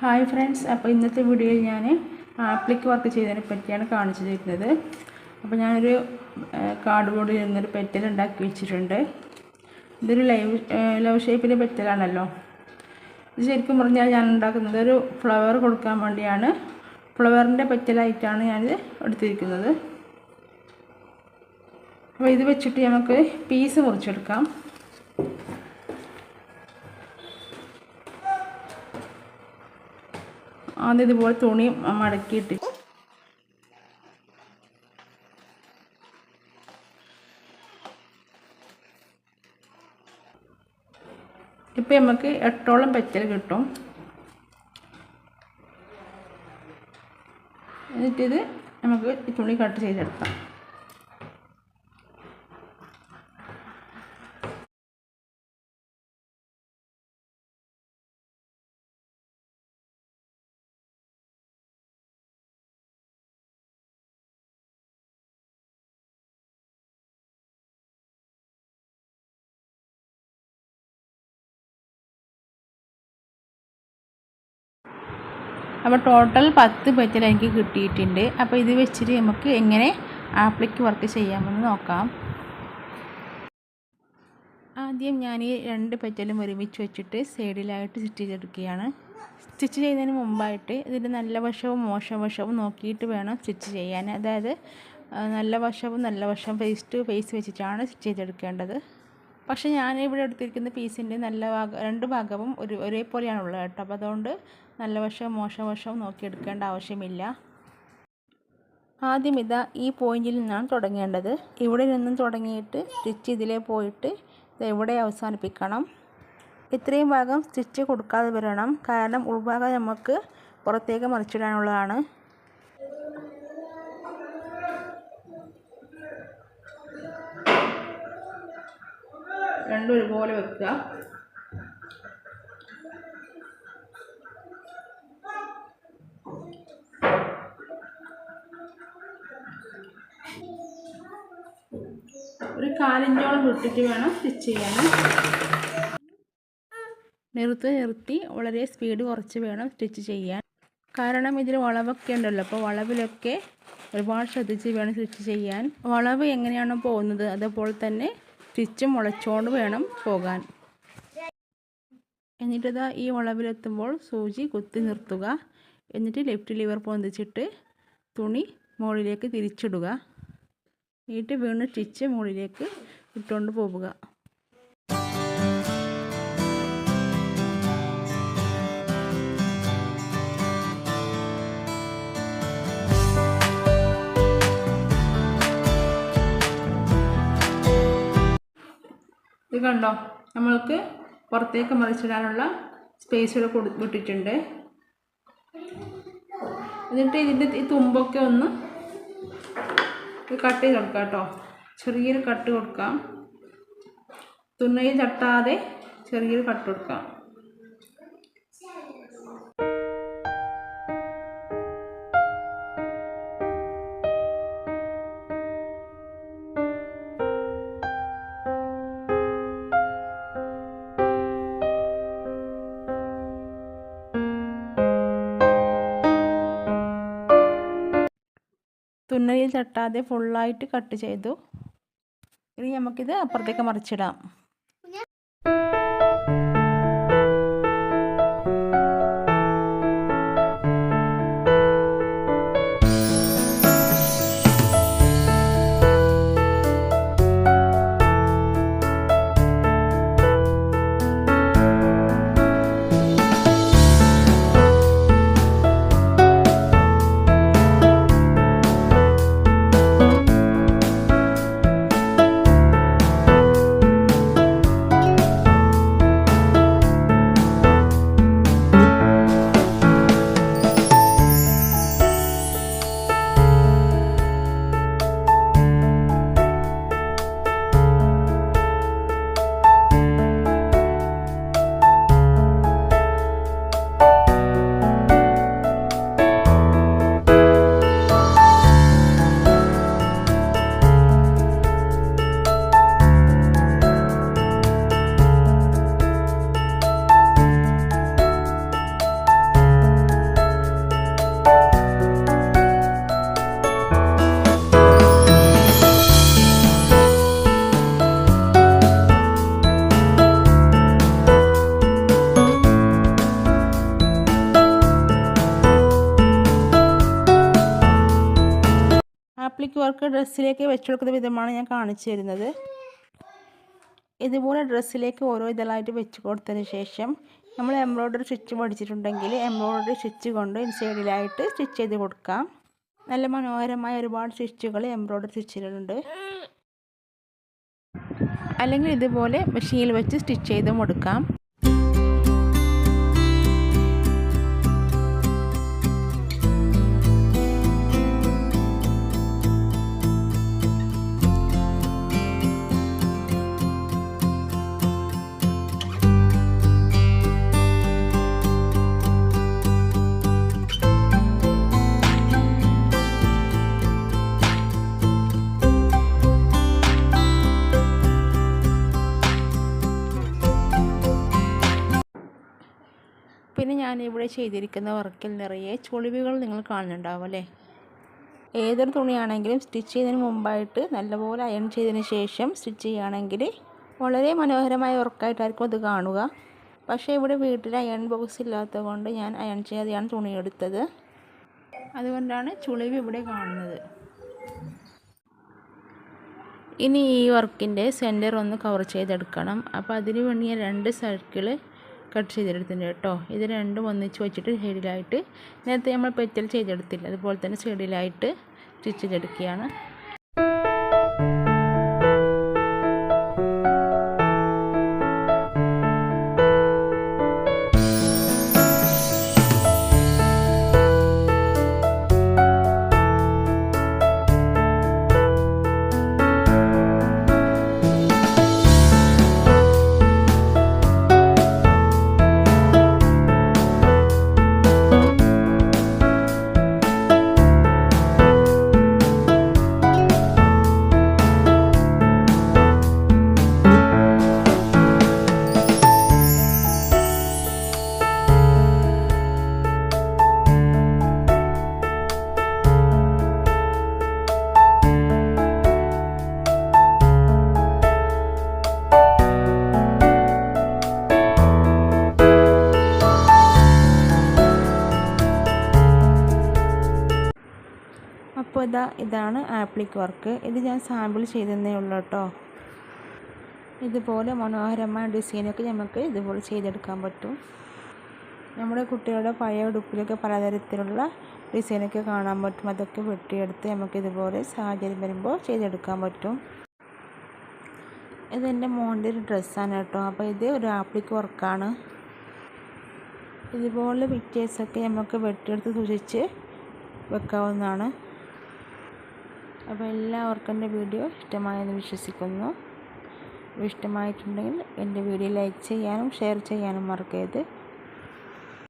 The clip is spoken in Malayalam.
ഹായ് ഫ്രണ്ട്സ് അപ്പോൾ ഇന്നത്തെ വീഡിയോയിൽ ഞാൻ ആപ്ലിക്ക് വർക്ക് ചെയ്തതിനെ പറ്റിയാണ് കാണിച്ചു തരുന്നത്. അപ്പോൾ ഞാനൊരു കാർഡ് ബോർഡിൽ നിന്നൊരു പെറ്റൽ ഉണ്ടാക്കി വെച്ചിട്ടുണ്ട്. ഇതൊരു ലൈവ് ലവ് ഷേപ്പിന്റെ പെറ്റലാണല്ലോ. ഇത് ശരിക്കും പറഞ്ഞാൽ ഞാൻ ഉണ്ടാക്കുന്നത് ഒരു ഫ്ലവർ കൊടുക്കാൻ വേണ്ടിയാണ്. ഫ്ലവറിന്റെ പെറ്റലായിട്ടാണ് ഞാനിത് എടുത്തിരിക്കുന്നത്. അപ്പോൾ ഇത് വെച്ചിട്ട് നമുക്ക് പീസ് മുറിച്ചെടുക്കാം. ആദ്യം ഇതുപോലെ തുണി മടക്കിയിട്ട്. ഇപ്പം നമുക്ക് എട്ടോളം പെറ്റൽ കിട്ടും. എന്നിട്ടിത് നമുക്ക് തുണി കട്ട് ചെയ്തെടുക്കാം. അപ്പോൾ ടോട്ടൽ പത്ത് പെറ്റൽ എനിക്ക് കിട്ടിയിട്ടുണ്ട്. അപ്പോൾ ഇത് വെച്ചിട്ട് നമുക്ക് എങ്ങനെ ആപ്ലിക്ക് വർക്ക് ചെയ്യാമെന്ന് നോക്കാം. ആദ്യം ഞാൻ ഈ രണ്ട് പെറ്റലും ഒരുമിച്ച് വെച്ചിട്ട് സൈഡിലായിട്ട് സ്റ്റിച്ച് ചെയ്തെടുക്കുകയാണ്. സ്റ്റിച്ച് ചെയ്യുന്നതിന് മുമ്പായിട്ട് ഇതിന്റെ നല്ല വശവും മോശം വശവും നോക്കിയിട്ട് വേണം സ്റ്റിച്ച് ചെയ്യാൻ. അതായത് നല്ല വശവും നല്ല വശവും ഫേസ് ടു ഫേസ് വെച്ചിട്ടാണ് സ്റ്റിച്ച് ചെയ്തെടുക്കേണ്ടത്. പക്ഷേ ഞാനിവിടെ എടുത്തിരിക്കുന്ന പീസിന്റെ നല്ല ഭാഗം രണ്ട് ഭാഗവും ഒരു ഒരേപോലെയാണ് ഉള്ളത് കേട്ടോ. അപ്പോൾ അതുകൊണ്ട് നല്ല വശവും മോശം വശവും നോക്കിയെടുക്കേണ്ട ആവശ്യമില്ല. ആദ്യം ഇതാ ഈ പോയിന്റിൽ നിന്നാണ് തുടങ്ങേണ്ടത്. ഇവിടെ നിന്നും തുടങ്ങിയിട്ട് സ്റ്റിച്ച് ഇതിലേ പോയിട്ട് ഇത് ഇവിടെ അവസാനിപ്പിക്കണം. ഇത്രയും ഭാഗം സ്റ്റിച്ച് കൊടുക്കാതെ വരണം. കാരണം ഉൾഭാഗം നമുക്ക് പുറത്തേക്ക് മറിച്ചിടാനുള്ളതാണ്. രണ്ടും ഒരുപോലെ വെക്കുക. ഒരു കാലിഞ്ചോളം വിട്ടിട്ട് വേണം സ്റ്റിച്ച് ചെയ്യാൻ. നിർത്തി നിർത്തി വളരെ സ്പീഡ് കുറച്ച് വേണം സ്റ്റിച്ച് ചെയ്യാൻ. കാരണം ഇതിൽ വളവൊക്കെ ഉണ്ടല്ലോ അപ്പോൾ വളവിലൊക്കെ ഒരുപാട് ശ്രദ്ധിച്ച് വേണം സ്റ്റിച്ച് ചെയ്യാൻ. വളവ് എങ്ങനെയാണോ പോകുന്നത് അതുപോലെ തന്നെ സ്റ്റിച്ച് മുളച്ചുകൊണ്ട് വേണം പോകാൻ. എന്നിട്ടിതാ ഈ വളവിലെത്തുമ്പോൾ സൂചി കുത്തി നിർത്തുക. എന്നിട്ട് ലെഫ്റ്റ് ലിവർ പൊന്തിച്ചിട്ട് തുണി മുകളിലേക്ക് തിരിച്ചിടുക. എന്നിട്ട് വീണ്ടും സ്റ്റിച്ച് മുകളിലേക്ക് ഇട്ടുകൊണ്ട് പോവുക ഇത് കണ്ടോ? നമ്മൾക്ക് പുറത്തേക്ക് മറിച്ചിടാനുള്ള സ്പേസ് ഇവിടെ കൊടു വിട്ടിട്ടുണ്ട്. എന്നിട്ട് ഇതിന്റെ ഈ തുമ്പൊക്കെ ഒന്ന് ഇത് കട്ട് ചെയ്ത് കൊടുക്കാം കേട്ടോ. ചെറിയൊരു കട്ട് കൊടുക്കാം. തുന്നയിൽ തട്ടാതെ ചെറിയൊരു കട്ട് കൊടുക്കാം. തുന്നലിൽ തട്ടാതെ ഫുള്ളായിട്ട് കട്ട് ചെയ്തു. ഇനി നമുക്കിത് അപ്പുറത്തേക്ക് മറിച്ചിടാം. ആപ്ലിക് വർക്ക് ഡ്രസ്സിലേക്ക് വെച്ച് കൊടുക്കുന്ന വിധമാണ് ഞാൻ കാണിച്ചു തരുന്നത്. ഇതുപോലെ ഡ്രസ്സിലേക്ക് ഓരോ ഇതളായിട്ട് വെച്ച് കൊടുത്തതിന് ശേഷം നമ്മൾ എംബ്രോയ്ഡറി സ്റ്റിച്ച് പഠിച്ചിട്ടുണ്ടെങ്കിൽ എംബ്രോയ്ഡറി സ്റ്റിച്ച് കൊണ്ട് സൈഡിലായിട്ട് സ്റ്റിച്ച് ചെയ്ത് കൊടുക്കാം. നല്ല മനോഹരമായ ഒരുപാട് സ്റ്റിച്ചുകൾ എംബ്രോയ്ഡറി സ്റ്റിച്ചിലുണ്ട് അല്ലെങ്കിൽ ഇതുപോലെ മെഷീനിൽ വെച്ച് സ്റ്റിച്ച് ചെയ്തും കൊടുക്കാം. പിന്നെ ഞാനിവിടെ ചെയ്തിരിക്കുന്ന വർക്കിൽ നിറയെ ചുളിവുകൾ നിങ്ങൾ കാണുന്നുണ്ടാവും അല്ലേ? ഏതൊരു തുണിയാണെങ്കിലും സ്റ്റിച്ച് ചെയ്യുന്നതിന് മുമ്പായിട്ട് നല്ലപോലെ അയൺ ചെയ്തതിന് ശേഷം സ്റ്റിച്ച് ചെയ്യുകയാണെങ്കിൽ വളരെ മനോഹരമായ വർക്കായിട്ടായിരിക്കും അത് കാണുക. പക്ഷേ ഇവിടെ വീട്ടിൽ അയൺ ബോക്സ് ഇല്ലാത്തത് കൊണ്ട് ഞാൻ അയൺ ചെയ്യാതെയാണ് തുണി എടുത്തത്. അതുകൊണ്ടാണ് ചുളിവ് ഇവിടെ കാണുന്നത്. ഇനി ഈ വർക്കിന്റെ സെന്റർ ഒന്ന് കവർ ചെയ്തെടുക്കണം. അപ്പോൾ അതിന് വേണ്ടി രണ്ട് സർക്കിൾ കട്ട് ചെയ്തെടുത്തിട്ടുണ്ട് കേട്ടോ. ഇത് രണ്ടും ഒന്നിച്ച് വെച്ചിട്ട് സൈഡിലായിട്ട് നേരത്തെ നമ്മൾ പെറ്റൽ ചെയ്തെടുത്തില്ല. അതുപോലെ തന്നെ സൈഡിലായിട്ട് സ്റ്റിച്ച് ചെയ്തെടുക്കുകയാണ്. അപ്പോൾ ഇതാ ഇതാണ് ആപ്ലിക് വർക്ക്. ഇത് ഞാൻ സാമ്പിൾ ചെയ്തെന്നേ ഉള്ളൂ കേട്ടോ. ഇതുപോലെ മനോഹരമായ ഡിസൈനൊക്കെ നമുക്ക് ഇതുപോലെ ചെയ്തെടുക്കാൻ പറ്റും. നമ്മുടെ കുട്ടികളുടെ പഴയ ഉടുപ്പിലൊക്കെ പലതരത്തിലുള്ള ഡിസൈനൊക്കെ കാണാൻ പറ്റും. അതൊക്കെ വെട്ടിയെടുത്ത് നമുക്ക് ഇതുപോലെ സാഹചര്യം വരുമ്പോൾ ചെയ്തെടുക്കാൻ പറ്റും. ഇതെന്റെ മോന്റെ ഒരു ഡ്രസ്സാണ് കേട്ടോ. അപ്പോൾ ഇത് ഒരു ആപ്ലിക് വർക്കാണ്. ഇതുപോലെ പിക്ചേഴ്സൊക്കെ നമുക്ക് വെട്ടിയെടുത്ത് സൂക്ഷിച്ച് വെക്കാവുന്നതാണ്. അപ്പോൾ എല്ലാവർക്കും എന്റെ വീഡിയോ ഇഷ്ടമായെന്ന് വിശ്വസിക്കുന്നു. ഇഷ്ടമായിട്ടുണ്ടെങ്കിൽ എന്റെ വീഡിയോ ലൈക്ക് ചെയ്യാനും ഷെയർ ചെയ്യാനും മറക്കരുത്.